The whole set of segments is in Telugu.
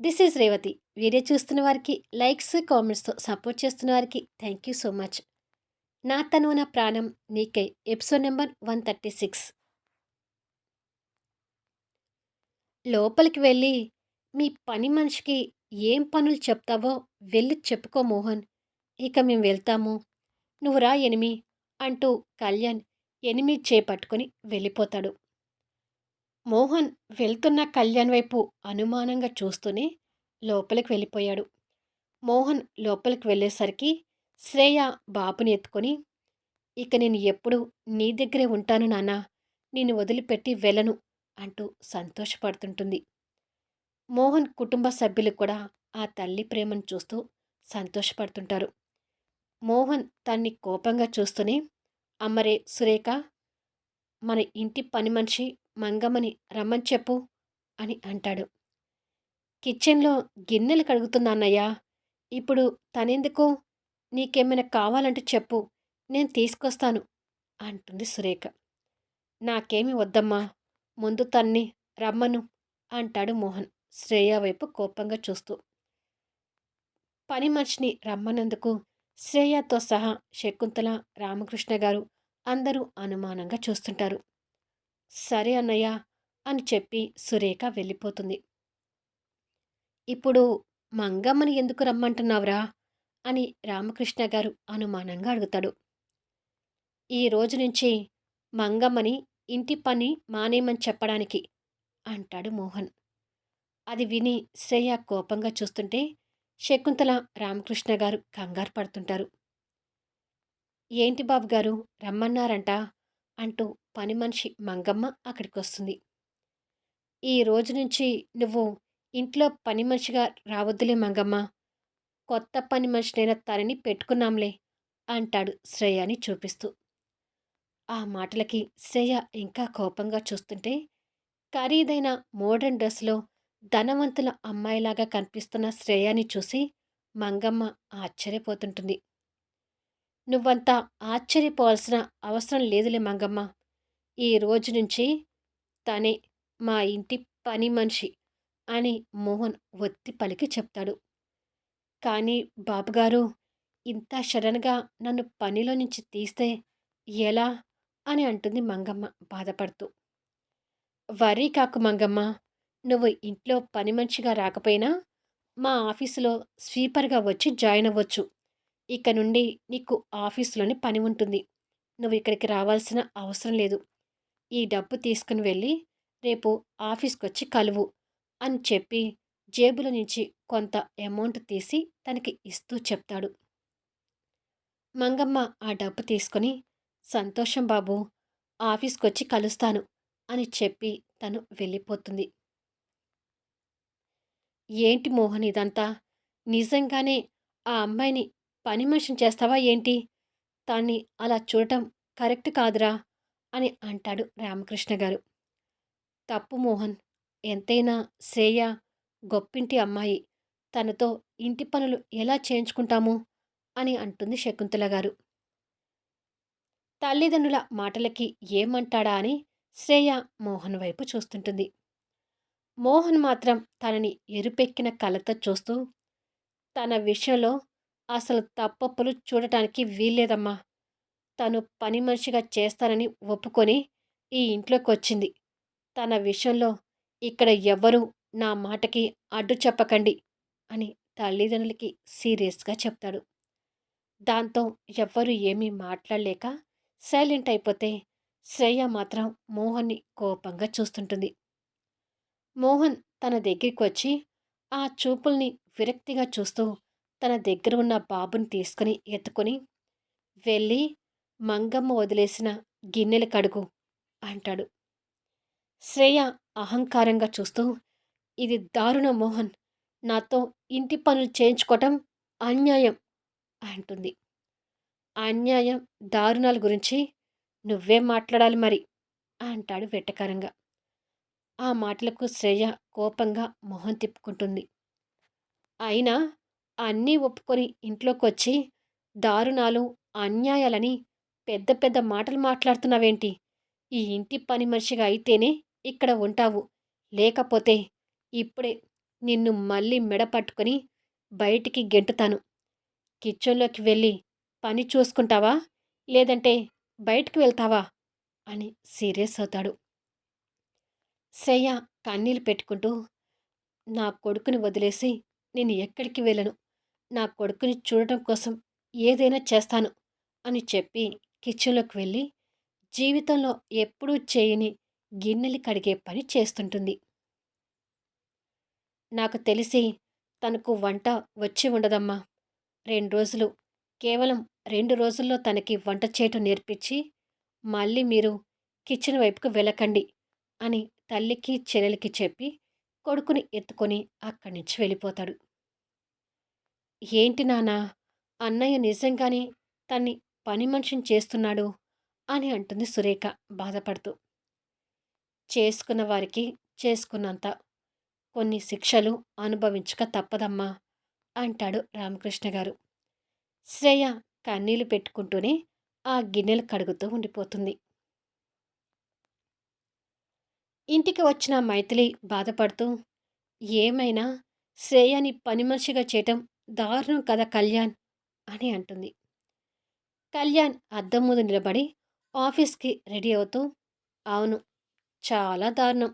This is Revathi. వీడియో చూస్తున్న వారికి లైక్స్ కామెంట్స్తో సపోర్ట్ చేస్తున్న వారికి థ్యాంక్ యూ సో మచ్. నా తను నా ప్రాణం నీకై. Episode number one thirty six. లోపలికి వెళ్ళి మీ పని మనిషికి ఏం పనులు చెప్తావో వెళ్ళి చెప్పుకో మోహన్. ఇక మేము వెళ్తాము. నువ్వు రా ఎనిమి అంటూ కళ్యాణ్ ఎనిమి చేపట్టుకొని వెళ్ళిపోతాడు. మోహన్ వెళ్తున్న కళ్యాణ్ వైపు అనుమానంగా చూస్తూనే లోపలికి వెళ్ళిపోయాడు. మోహన్ లోపలికి వెళ్ళేసరికి శ్రేయ బాబుని ఎత్తుకొని ఇక నేను ఎప్పుడు నీ దగ్గరే ఉంటాను నాన్నా నేను వదిలిపెట్టి వెళ్ళను అంటూ సంతోషపడుతుంటుంది. మోహన్ కుటుంబ సభ్యులు కూడా ఆ తల్లి ప్రేమను చూస్తూ సంతోషపడుతుంటారు. మోహన్ తన్ని కోపంగా చూస్తూనే అమ్మరే సురేఖ మన ఇంటి పని మనిషి మంగమ్మని రమ్మని చెప్పు అని అంటాడు. కిచెన్లో గిన్నెలు కడుగుతుందా అన్నయ్య ఇప్పుడు తనెందుకు? నీకేమైనా కావాలంటే చెప్పు నేను తీసుకొస్తాను అంటుంది సురేఖ. నాకేమి వద్దమ్మా ముందు తన్ని రమ్మను అంటాడు మోహన్ శ్రేయ వైపు కోపంగా చూస్తూ. పని మనిషిని రమ్మనందుకు శ్రేయతో సహా శకుంతల రామకృష్ణ గారు అందరూ అనుమానంగా చూస్తుంటారు. సరే అన్నయ్య అని చెప్పి సురేఖ వెళ్ళిపోతుంది. ఇప్పుడు మంగమ్మని ఎందుకు రమ్మంటున్నావురా? అని రామకృష్ణ గారు అనుమానంగా అడుగుతాడు. ఈ రోజు నుంచి మంగమ్మని ఇంటి పని మానేయమని చెప్పడానికి అంటాడు మోహన్. అది విని శ్రేయ కోపంగా చూస్తుంటే శకుంతల రామకృష్ణ గారు కంగారు పడుతుంటారు. ఏంటి బాబు గారు రమ్మన్నారంట? అంటూ పని మనిషి మంగమ్మ అక్కడికి వస్తుంది ఈ రోజు నుంచి నువ్వు ఇంట్లో పని మనిషిగా రావద్దులే మంగమ్మ. కొత్త పని మనిషినైనా తనని పెట్టుకున్నాంలే అంటాడు శ్రేయాని చూపిస్తూ. ఆ మాటలకి శ్రేయ ఇంకా కోపంగా చూస్తుంటే ఖరీదైన మోడర్న్ డ్రెస్లో ధనవంతుల అమ్మాయిలాగా కనిపిస్తున్న శ్రేయాని చూసి మంగమ్మ ఆశ్చర్యపోతుంటుంది. నువ్వంతా ఆశ్చర్యపోవాల్సిన అవసరం లేదులే మంగమ్మ. ఈ రోజు నుంచి తనే మా ఇంటి పని మనిషి అని మోహన్ ఒత్తి పలికి చెప్తాడు. కానీ బాబుగారు ఇంత సడన్గా నన్ను పనిలో నుంచి తీస్తే ఎలా అని అంటుంది మంగమ్మ బాధపడుతూ. వరీ కాకు మంగమ్మ నువ్వు ఇంట్లో పని మనిషిగా రాకపోయినా మా ఆఫీసులో స్వీపర్గా వచ్చి జాయిన్ అవ్వచ్చు. ఇక నుండి నీకు ఆఫీసులోనే పని ఉంటుంది. నువ్వు ఇక్కడికి రావాల్సిన అవసరం లేదు. ఈ డబ్బు తీసుకుని వెళ్ళి రేపు ఆఫీస్కి వచ్చి కలువు అని చెప్పి జేబుల నుంచి కొంత అమౌంట్ తీసి తనకి ఇస్తూ చెప్తాడు. మంగమ్మ ఆ డబ్బు తీసుకొని సంతోషం బాబు ఆఫీస్కి వచ్చి కలుస్తాను అని చెప్పి తను వెళ్ళిపోతుంది. ఏంటి మోహన్ ఇదంతా? నిజంగానే ఆ అమ్మాయిని పని మనిషిని చేస్తావా ఏంటి? తాన్ని అలా చూడటం కరెక్ట్ కాదురా అని అంటాడు రామకృష్ణ గారు. తప్పు మోహన్ ఎంతైనా శ్రేయ గొప్పింటి అమ్మాయి తనతో ఇంటి పనులు ఎలా చేయించుకుంటాము? అని అంటుంది శకుంతల గారు. తల్లిదండ్రుల మాటలకి ఏమంటాడా అని శ్రేయ మోహన్ వైపు చూస్తుంటుంది. మోహన్ మాత్రం తనని ఎరుపెక్కిన కళ్ళతో చూస్తూ తన విషయంలో అసలు తప్పప్పులు చూడటానికి వీల్లేదమ్మా. తను పని మనిషిగా చేస్తానని ఒప్పుకొని ఈ ఇంట్లోకి వచ్చింది తన విషయంలో ఇక్కడ ఎవ్వరూ నా మాటకి అడ్డు చెప్పకండి అని తల్లిదండ్రులకి సీరియస్గా చెప్తాడు. దాంతో ఎవ్వరూ ఏమీ మాట్లాడలేక సైలెంట్ అయిపోతే శ్రేయ మాత్రం మోహన్ని కోపంగా చూస్తుంటుంది. మోహన్ తన దగ్గరికి వచ్చి ఆ చూపుల్ని విరక్తిగా చూస్తూ తన దగ్గర ఉన్న బాబుని తీసుకుని ఎత్తుకొని వెళ్ళి మంగమ్మ వదిలేసిన గిన్నెలు కడుగు అంటాడు. శ్రేయ అహంకారంగా చూస్తూ ఇది దారుణ మోహన్. నాతో ఇంటి పనులు చేయించుకోవటం అన్యాయం అంటుంది. అన్యాయం దారుణాల గురించి నువ్వే మాట్లాడాలి మరి? అంటాడు వెట్టకారంగా ఆ మాటలకు శ్రేయ కోపంగా మొహం తిప్పుకుంటుంది. అయినా అన్నీ ఒప్పుకొని ఇంట్లోకి వచ్చి దారుణాలు అన్యాయాలని పెద్ద పెద్ద మాటలు మాట్లాడుతున్నావేంటి? ఈ ఇంటి పని మనిషిగా అయితేనే ఇక్కడ ఉంటావు. లేకపోతే ఇప్పుడే నిన్ను మళ్ళీ మెడ పట్టుకొని బయటికి గెంటుతాను. కిచెన్లోకి వెళ్ళి పని చూసుకుంటావా? లేదంటే బయటికి వెళ్తావా? అని సీరియస్ అవుతాడు. శ్రేయ కన్నీళ్ళు పెట్టుకుంటూ నా కొడుకుని వదిలేసి నేను ఎక్కడికి వెళ్ళను? నా కొడుకుని చూడటం కోసం ఏదైనా చేస్తాను అని చెప్పి కిచెన్లోకి వెళ్ళి జీవితంలో ఎప్పుడూ చేయని గిన్నెలు కడిగే పని చేస్తుంటుంది. నాకు తెలిసి తనకు వంట వచ్చి ఉండదమ్మా. రెండు రోజులు కేవలం రెండు రోజుల్లో తనకి వంట చేయటం నేర్పించి మళ్ళీ మీరు కిచెన్ వైపుకు వెళ్ళకండి అని తల్లికి చెల్లెలికి చెప్పి కొడుకుని ఎత్తుకొని అక్కడి నుంచి వెళ్ళిపోతాడు. ఏంటి నానా అన్నయ్య నిజంగానే తన్ని పని మనిషిని చేస్తున్నాడు అని అంటుంది సురేఖ బాధపడుతూ. చేసుకున్న వారికి చేసుకున్నంత కొన్ని శిక్షలు అనుభవించక తప్పదమ్మా అంటాడు రామకృష్ణ గారు. శ్రేయ కన్నీళ్ళు పెట్టుకుంటూనే ఆ గిన్నెలు కడుగుతూ ఉండిపోతుంది. ఇంటికి వచ్చిన మైథిలి బాధపడుతూ ఏమైనా శ్రేయని పని మనిషిగా చేయటం దారుణం కదా కళ్యాణ్! అని అంటుంది. కళ్యాణ్ అద్దం ముందు నిలబడి ఆఫీస్కి రెడీ అవుతూ అవును చాలా దారుణం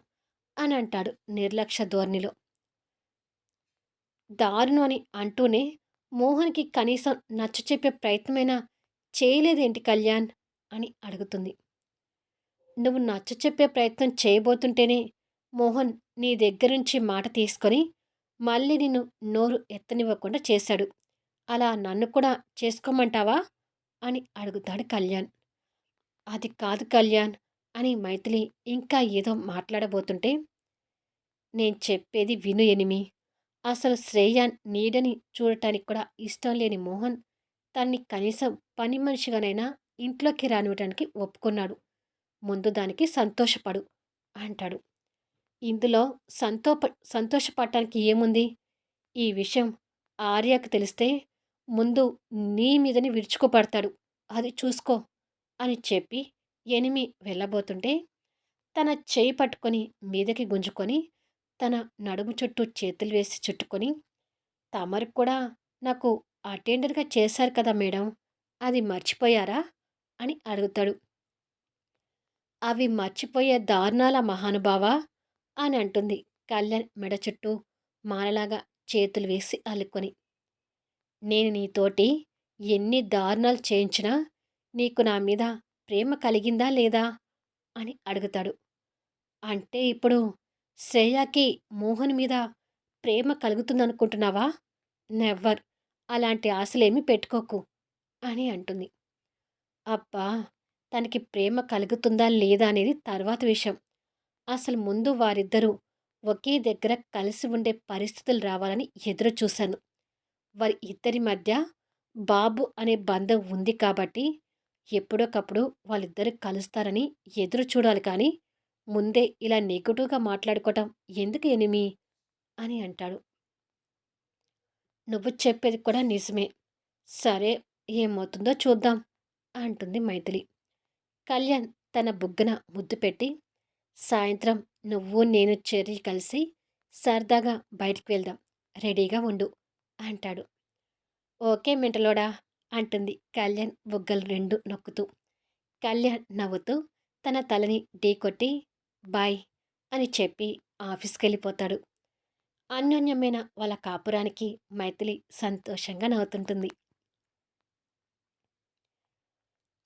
అని అంటాడు నిర్లక్ష్య ధోరణిలో. దారుణం అని అంటూనే మోహన్కి కనీసం నచ్చ చెప్పే ప్రయత్నమైనా చేయలేదేంటి కళ్యాణ్? అని అడుగుతుంది. నువ్వు నచ్చ చెప్పే ప్రయత్నం చేయబోతుంటేనే మోహన్ నీ దగ్గర నుంచి మాట తీసుకొని మళ్ళీ నిన్ను నోరు ఎత్తనివ్వకుండా చేశాడు. అలా నన్ను కూడా చేసుకోమంటావా? అని అడుగుతాడు కళ్యాణ్. అది కాదు కళ్యాణ్ అని మైథిలి ఇంకా ఏదో మాట్లాడబోతుంటే నేను చెప్పేది విను ఎనిమి. అసలు శ్రేయ నీడని చూడటానికి కూడా ఇష్టం లేని మోహన్ తన్ని కనీసం పని మనిషిగానైనా ఇంట్లోకి రానివ్వడానికి ఒప్పుకున్నాడు. ముందు దానికి సంతోషపడు అంటాడు. ఇందులో సంతోప సంతోషపడటానికి ఏముంది? ఈ విషయం ఆర్యకు తెలిస్తే ముందు నీ మీదని విరుచుకోపడతాడు. అది చూసుకో అని చెప్పి ఎనిమి వెళ్ళబోతుంటే తన చేయి పట్టుకొని మీదకి గుంజుకొని తన నడుము చుట్టూ చేతులు వేసి చుట్టుకొని తమరు కూడా నాకు అటెండర్గా చేశారు కదా మేడం అది మర్చిపోయారా? అని అడుగుతాడు. అవి మర్చిపోయే దారుణాల మహానుభావా అని అంటుంది. కళ్యాణ్ మెడ చుట్టూ మాలలాగా చేతులు వేసి అల్లుకొని నేను నీతోటి ఎన్ని దారుణాలు చేయించినా నీకు నా మీద ప్రేమ కలిగిందా లేదా? అని అడుగుతాడు. అంటే ఇప్పుడు శ్రేయాకి మోహన్ మీద ప్రేమ కలుగుతుందనుకుంటున్నావా? నెవ్వర్ అలాంటి ఆశలేమీ పెట్టుకోకు అని అంటుంది. అబ్బా తనకి ప్రేమ కలుగుతుందా లేదా అనేది తర్వాత విషయం. అసలు ముందు వారిద్దరూ ఒకే దగ్గర కలిసి ఉండే పరిస్థితులు రావాలని ఎదురు చూశాను. వారి ఇద్దరి మధ్య బాబు అనే బంధం ఉంది కాబట్టి ఎప్పుడొకప్పుడు వాళ్ళిద్దరు కలుస్తారని ఎదురు చూడాలి కానీ ముందే ఇలా నెగిటివ్గా మాట్లాడుకోవటం ఎందుకు ఎనిమి? అని అంటాడు. నువ్వు చెప్పేది కూడా నిజమే. సరే ఏమవుతుందో చూద్దాం అంటుంది మైథిలి. కళ్యాణ్ తన బుగ్గన ముద్దు పెట్టి సాయంత్రం నువ్వు నేను చెర్రీ కలిసి సరదాగా బయటికి వెళ్దాం. రెడీగా ఉండు అంటాడు. ఓకే మెంటలోడా అంటుంది కళ్యాణ్ బుగ్గలు రెండు నొక్కుతూ. కళ్యాణ్ నవ్వుతూ తన తలని ఢీకొట్టి బాయ్ అని చెప్పి ఆఫీస్కి వెళ్ళిపోతాడు అన్యోన్యమైన వాళ్ళ కాపురానికి మైథిలి సంతోషంగా నవ్వుతుంటుంది.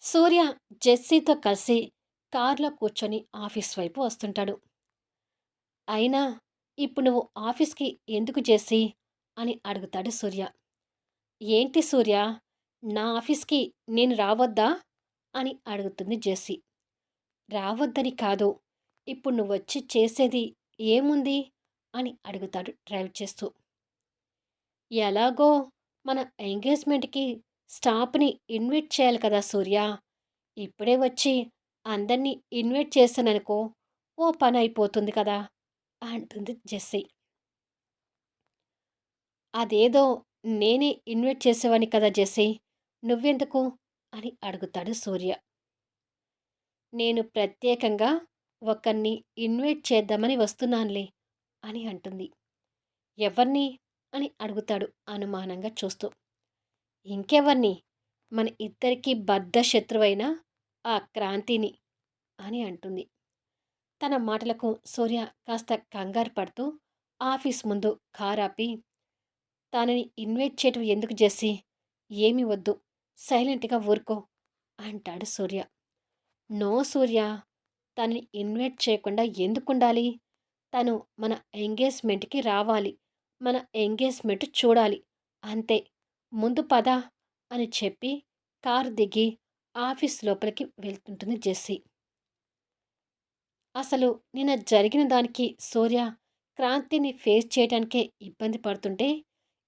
సూర్య జెస్సీతో కలిసి కారులో కూర్చొని ఆఫీస్ వైపు వస్తుంటాడు. అయినా ఇప్పుడు నువ్వు ఆఫీస్కి ఎందుకు చేసి అని అడుగుతాడు సూర్య. ఏంటి సూర్య? నా ఆఫీస్కి నేను రావద్దా? అని అడుగుతుంది జెస్సీ రావద్దని కాదు. ఇప్పుడు నువ్వు వచ్చి చేసేది ఏముంది? అని అడుగుతాడు డ్రైవ్ చేస్తూ. ఎలాగో మన ఎంగేజ్మెంట్కి స్టాఫ్ని ఇన్వైట్ చేయాలి కదా సూర్య. ఇప్పుడే వచ్చి అందరినీ ఇన్వైట్ చేస్తాననుకో ఓ పని అయిపోతుంది కదా అంటుంది జెస్సీ. అదేదో నేనే ఇన్వైట్ చేసేవాని కదా జెస్సీ నువ్వెందుకు? అని అడుగుతాడు సూర్య. నేను ప్రత్యేకంగా ఒకరిని ఇన్వైట్ చేద్దామని వస్తున్నానులే అని అంటుంది. ఎవరిని? అని అడుగుతాడు అనుమానంగా చూస్తూ. ఇంకెవరిని? మన ఇద్దరికీ బద్ధ శత్రువైన ఆ క్రాంతిని అని అంటుంది. తన మాటలకు సూర్య కాస్త కంగారు పడుతూ ఆఫీస్ ముందు కారాపి తనని ఇన్వైట్ చేయటం ఎందుకు చేసి ఏమి వద్దు. సైలెంట్గా ఊరుకో అంటాడు సూర్య. నో సూర్య. తనని ఇన్వైట్ చేయకుండా ఎందుకుండాలి? తను మన ఎంగేజ్మెంట్కి రావాలి. మన ఎంగేజ్మెంట్ చూడాలి. అంతే. ముందు పద అని చెప్పి కారు దిగి ఆఫీస్ లోపలికి వెళ్తుంటుంది జెస్సీ. అసలు నిన్న జరిగిన దానికి సూర్య క్రాంతిని ఫేస్ చేయడానికే ఇబ్బంది పడుతుంటే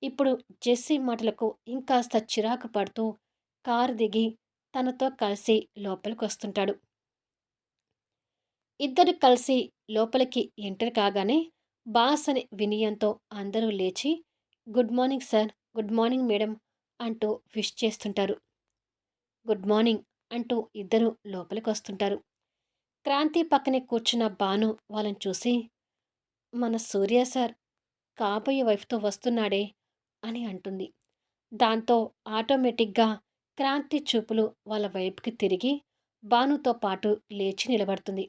ఇప్పుడు జెస్సీ మాటలకు ఇంకాస్త చిరాకు పడుతూ కారు దిగి తనతో కలిసి లోపలికి వస్తుంటాడు ఇద్దరు కలిసి లోపలికి ఎంటర్ కాగానే బాస్ అనే వినయంతో అందరూ లేచి good morning sir good morning madam అంటూ విష్ చేస్తుంటారు. గుడ్ మార్నింగ్ అంటూ ఇద్దరు లోపలికి వస్తుంటారు క్రాంతి పక్కనే కూర్చున్న బాను వాళ్ళని చూసి మన సూర్య సార్ కాబోయే వైఫ్తో వస్తున్నాడే అని అంటుంది. దాంతో ఆటోమేటిక్గా క్రాంతి చూపులు వాళ్ళ వైపుకి తిరిగి బానుతో పాటు లేచి నిలబడుతుంది.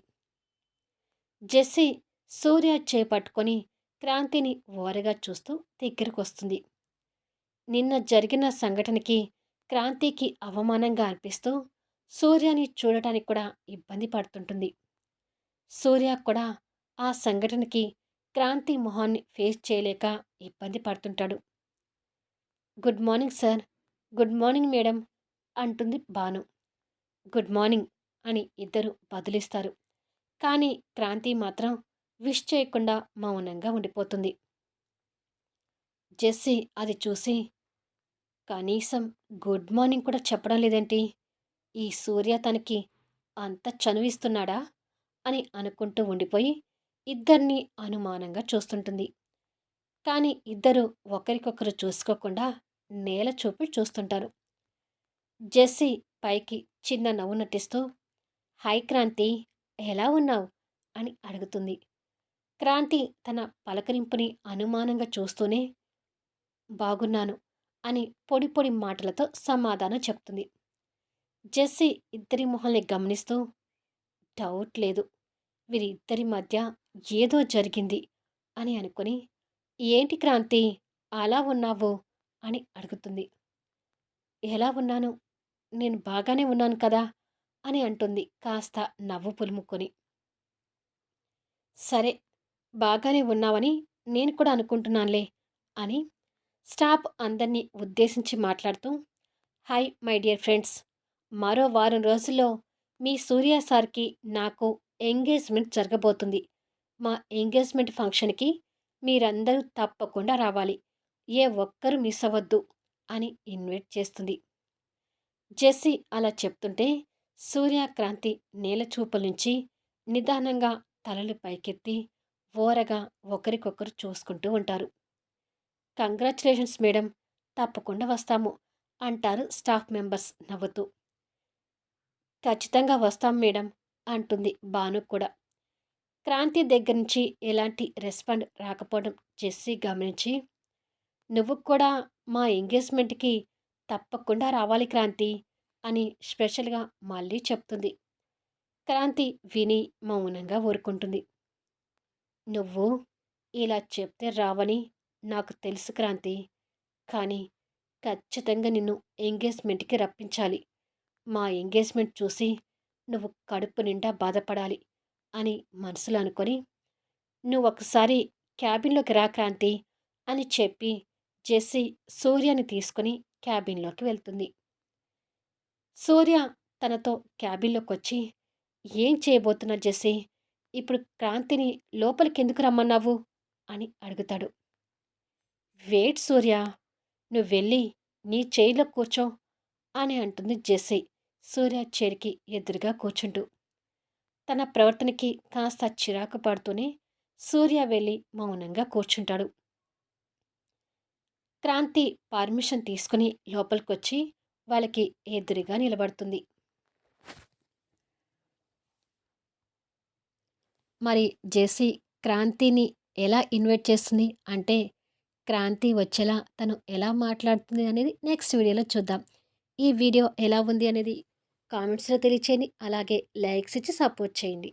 జెస్సీ సూర్య చేపట్టుకొని క్రాంతిని ఓరగా చూస్తూ దగ్గరకు వస్తుంది నిన్న జరిగిన సంఘటనకి క్రాంతికి అవమానంగా అనిపిస్తూ సూర్యని చూడటానికి కూడా ఇబ్బంది పడుతుంటుంది. సూర్య కూడా ఆ సంఘటనకి క్రాంతి మొహాన్ని ఫేస్ చేయలేక ఇబ్బంది పడుతుంటాడు. Good morning sir. Good morning madam అంటుంది భాను. గుడ్ మార్నింగ్ అని ఇద్దరు బదులిస్తారు. కానీ క్రాంతి మాత్రం విష్ చేయకుండా మౌనంగా ఉండిపోతుంది. జెస్సీ అది చూసి కనీసం గుడ్ మార్నింగ్ కూడా చెప్పడం లేదేంటి? ఈ సూర్య తనకి అంత చనువిస్తున్నాడా? అని అనుకుంటూ ఉండిపోయి ఇద్దరిని అనుమానంగా చూస్తుంటుంది. కానీ ఇద్దరు ఒకరికొకరు చూసుకోకుండా నేల చూపి చూస్తుంటారు. జెస్సీ పైకి చిన్న నవ్వు నటిస్తూ హాయ్ క్రాంతి ఎలా ఉన్నావు? అని అడుగుతుంది. క్రాంతి తన పలకరింపుని అనుమానంగా చూస్తూనే బాగున్నాను. అని పొడి పొడి మాటలతో సమాధానం చెప్తుంది. జెస్సీ ఇద్దరి మొహల్ని గమనిస్తూ డౌట్ లేదు. వీరిద్దరి మధ్య ఏదో జరిగింది అని అనుకుని ఏంటి క్రాంతి? అలా ఉన్నావు? అని అడుగుతుంది. ఎలా ఉన్నాను? నేను బాగానే ఉన్నాను కదా? అని అంటుంది కాస్త నవ్వు పులుముకొని. సరే బాగానే ఉన్నావని నేను కూడా అనుకుంటున్నానులే అని స్టాప్ అందరినీ ఉద్దేశించి మాట్లాడుతూ హాయ్ మై డియర్ ఫ్రెండ్స్. మరో వారం రోజుల్లో మీ సూర్య సార్కి నాకు ఎంగేజ్మెంట్ జరగబోతుంది. మా ఎంగేజ్మెంట్ ఫంక్షన్కి మీరందరూ తప్పకుండా రావాలి. ఏ ఒక్కరు మిస్ అవ్వద్దు అని ఇన్వైట్ చేస్తుంది. జెస్సీ అలా చెప్తుంటే సూర్యక్రాంతి నేలచూపుల నుంచి నిదానంగా తలలు పైకెత్తి ఓరగా ఒకరికొకరు చూసుకుంటూ ఉంటారు. కంగ్రాచులేషన్స్ మేడం తప్పకుండా వస్తాము అంటారు స్టాఫ్ మెంబర్స్ నవ్వుతూ. ఖచ్చితంగా వస్తాం మేడం అంటుంది భాను కూడా. క్రాంతి దగ్గర నుంచి ఎలాంటి రెస్పాండ్ రాకపోవడం జెస్సీ గమనించి నువ్వు కూడా మా ఎంగేజ్మెంట్కి తప్పకుండా రావాలి క్రాంతి అని స్పెషల్గా మళ్ళీ చెప్తుంది. క్రాంతి విని మౌనంగా ఊరుకుంటుంది. నువ్వు ఇలా చెప్తే రావని నాకు తెలుసు క్రాంతి. కానీ ఖచ్చితంగా నిన్ను ఎంగేజ్మెంట్కి రప్పించాలి. మా ఎంగేజ్మెంట్ చూసి నువ్వు కడుపు నిండా బాధపడాలి అని మనసులో అనుకొని నువ్వు ఒకసారి క్యాబిన్లోకి రా క్రాంతి అని చెప్పి జెస్సీ సూర్యని తీసుకుని క్యాబిన్లోకి వెళ్తుంది. సూర్య తనతో క్యాబిన్లోకి వచ్చి ఏం చేయబోతున్నా జెస్సీ? ఇప్పుడు క్రాంతిని లోపలికి ఎందుకు రమ్మన్నావు? అని అడుగుతాడు. వేట్ సూర్య నువ్వు వెళ్ళి నీ చైర్లో కూర్చో అని అంటుంది జెస్సీ. సూర్య చైర్కి ఎదురుగా కూర్చుంటూ. తన ప్రవర్తనకి కాస్త చిరాకు పడుతూనే సూర్య వెళ్ళి మౌనంగా కూర్చుంటాడు. క్రాంతి పర్మిషన్ తీసుకుని లోపలికొచ్చి వాళ్ళకి ఎదురుగా నిలబడుతుంది. మరి జేసీ క్రాంతిని ఎలా ఇన్వైట్ చేస్తుంది? అంటే క్రాంతి వచ్చేలా తను ఎలా మాట్లాడుతుంది అనేది నెక్స్ట్ వీడియోలో చూద్దాం. ఈ వీడియో ఎలా ఉంది అనేది కామెంట్స్లో తెలియచేయండి. అలాగే లైక్స్ ఇచ్చి సపోర్ట్ చేయండి.